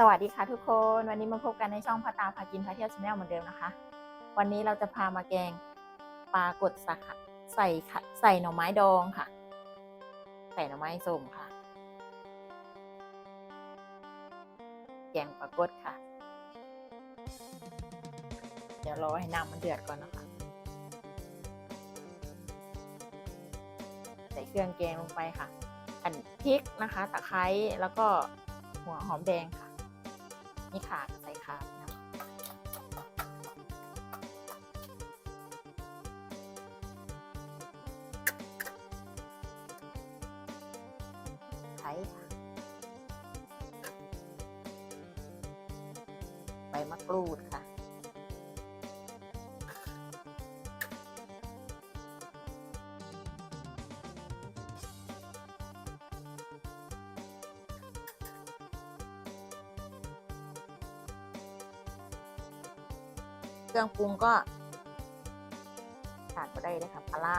สวัสดีค่ะทุกคนวันนี้มาพบกันในช่องพาตาพากินพาเที่ยวชาแนลเหมือนเดิมนะคะ วันนี้เราจะพามาแกงปลากดสักใส่ค่ะใส่หน่อไม้ดองค่ะ ใส่หน่อไม้ส้มค่ะ แกงปลากดค่ะ เดี๋ยวรอให้น้ำมันเดือดก่อนนะคะ ใส่เครื่องแกงลงไปค่ะ อันพริกนะคะ ตะไคร้แล้วก็หัวหอมแดงค่ะ นี่ขาใส่ขานะไข่ใบมะกรูดค่ะ เครื่องปรุงก็ขาดก็ได้เลยค่ะปลาร้า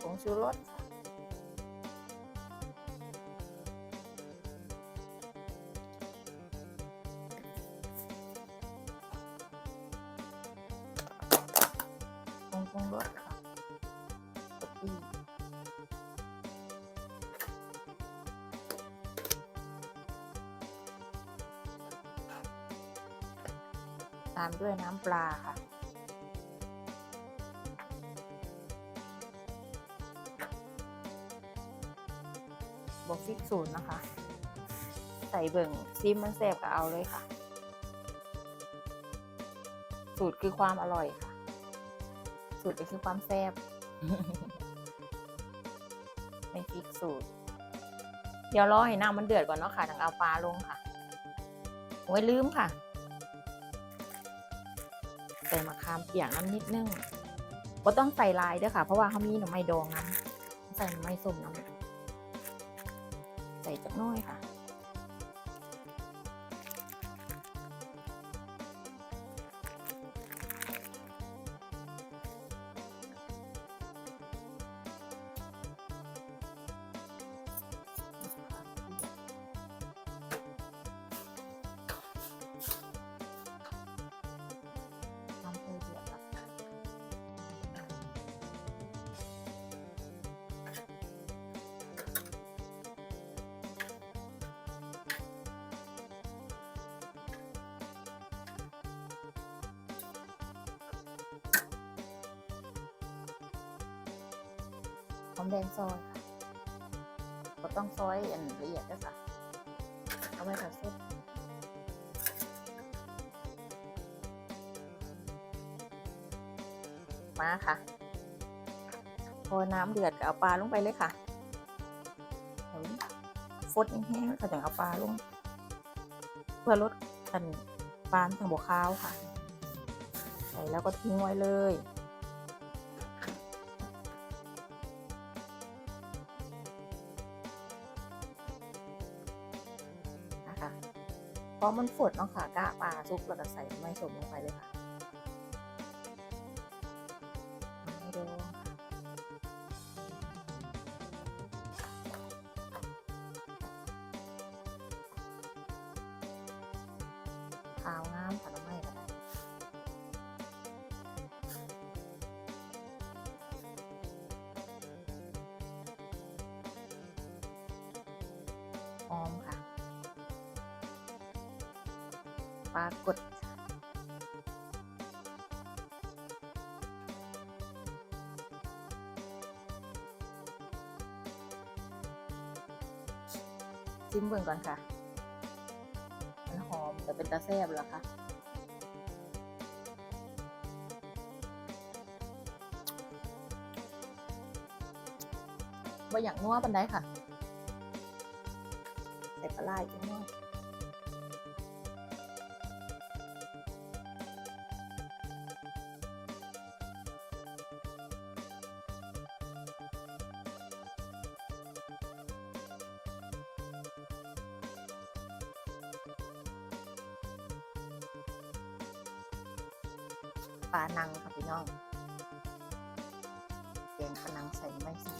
ผงชูรส ค่ะปรุงปรุงรสค่ะกะปิตามด้วยน้ำปลาค่ะบวกฟิกศูนย์นะคะ ใส่เบิ่งซิมมันแซ่บก็เอาเลยค่ะ สูตรคือความอร่อยค่ะ สูตรก็คือความแซ่บไม่ฟิกสูตร เดี๋ยวรอให้น้ำมันเดือดก่อนเนาะค่ะถึงเอาปลาลงค่ะโอ้ยลืมค่ะใส่มะขามเปียกน้ำนิดนึงก็ต้องใส่ลายด้วยค่ะ เพราะว่าเขามีหน่อไม้ดองน้ำใส่หน่อไม้ส้มน้ำใส่จักหน้อยค่ะ หอมแดงซอยค่ะก็ต้องซอยอันละเอียดด้วยค่ะ เอาไว้กับเส้นมาค่ะ พอน้ำเดือดก็เอาปลาลงไปเลยค่ะเห็นฟดแห้งๆแล้วก็ถึงเอาปลาลง เพื่อลดกันปลาทางบวข้าวค่ะ ใส่แล้วก็ทิ้งไว้เลย พราะมันฝดเนาะค่ะกะปลาซุปแล้วก็ใส่ไม่สมลงไปเลยค่ะ ปลากดจิ้มเบิ่งก่อนค่ะ มันหอมแต่เป็นตาแซ่บเหรอคะว่าอย่างนัวปันได้ค่ะ ใส่ปลาไหลจังนัว ปลานังค่ะพี่น้องแกงปลานังใส่ไม่ใส่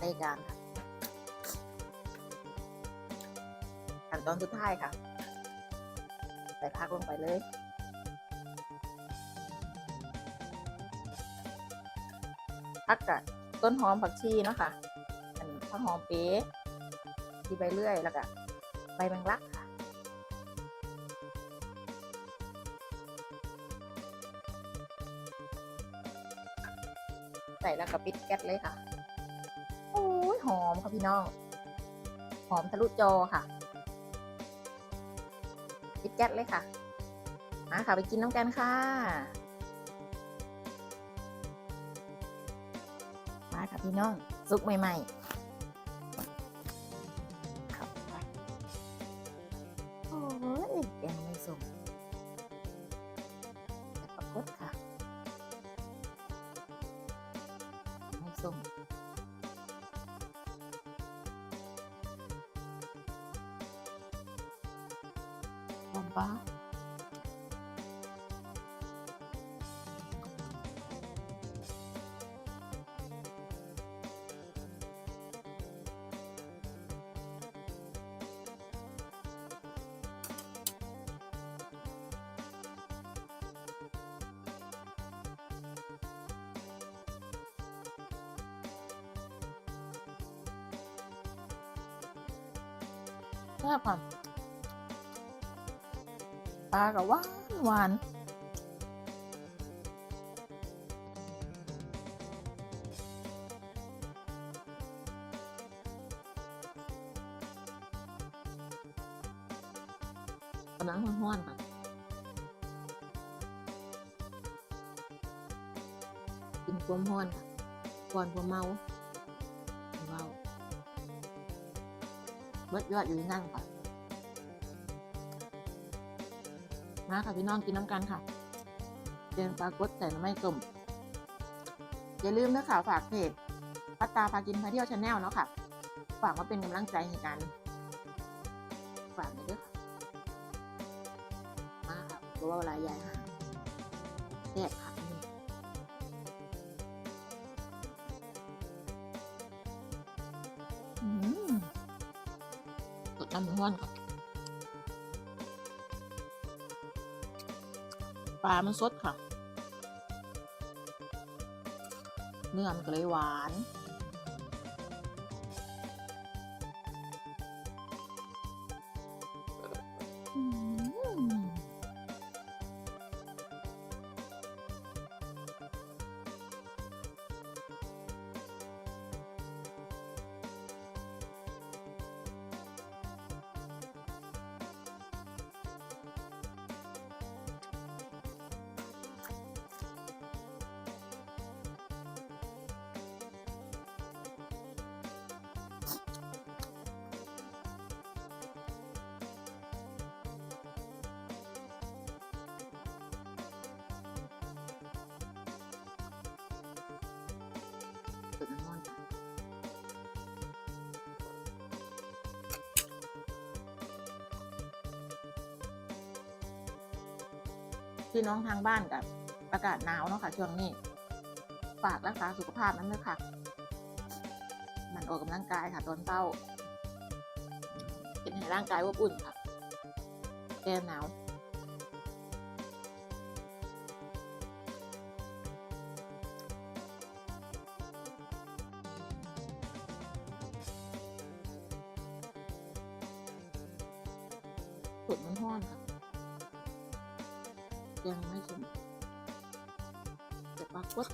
ได้การค่ะ นตอนสุดท้ายค่ะ ใส่ผักลงไปเลยผักกับต้นหอมผักชีเนาะค่ะ อันผักหอมเป๊ะที่ใบเลื่อยแล้วก็ใบแมงลักค่ะใส่แล้วก็ปิดแก๊สเลยค่ะ โอ้ยหอมค่ะพี่น้อง หอมทะลุจอค่ะ ปิดแก๊สเลยค่ะ มาค่ะไปกินน้ำกันค่ะ มาค่ะพี่น้องซุกใหม่ๆครับโอ้ยยังไม่ส่งแต่ปรากฏค่ะ ไม่ส่ง บอมบ้าแซ่บค่ะปลากับหวานหวานกำลังห้อนๆค่ะกินความห้อนค่ะก่อนความเมาเมาเบิดยอดอยู่นั่นค่ะ มาค่ะพี่น้องกินน้ำกันค่ะเจนปลากดใส่น้ำไม่ต้มอย่าลืมนะค่ะฝากเพจปัตตาพากินพาเที่ยวชาแนลเนาะค่ะ ฝากมาเป็นกำลังใจให้กันฝากหน่อยด้วยค่ะมาค่ะเพราะว่าเวลาใหญ่ค่ะแซ่บค่ะอืมกดน้ำมันร้อนก่อน ปลามันสดค่ะ เนื้อมันก็เลยหวาน พี่น้องทางบ้านกับอากาศหนาวเนาะค่ะช่วงนี้ ฝากรักษาสุขภาพนั้นด้วยค่ะ มันออกกำลังกายค่ะ ตอนเช้าเป็นให้ร่างกายอบอุ่นค่ะ แก้หนาวสุดมันห้อนค่ะ ยังไม่สุกแต่ปรากฏ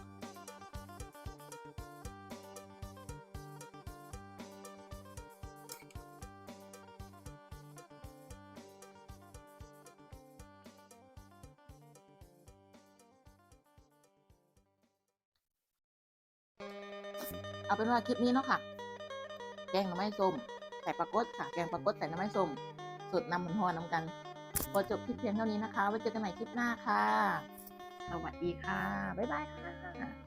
เอาเป็นว่าคลิปนี้เนาะค่ะ แกงหน่อไม้ส้มใส่ปลากดค่ะ แกงปลากดใส่หน่อไม้ส้มสดน้ำมันหอน้ำกัน พอจบคลิปเพียงเท่านี้นะคะ ไว้เจอกันใหม่คลิปหน้าค่ะ สวัสดีค่ะ บ๊ายบายค่ะ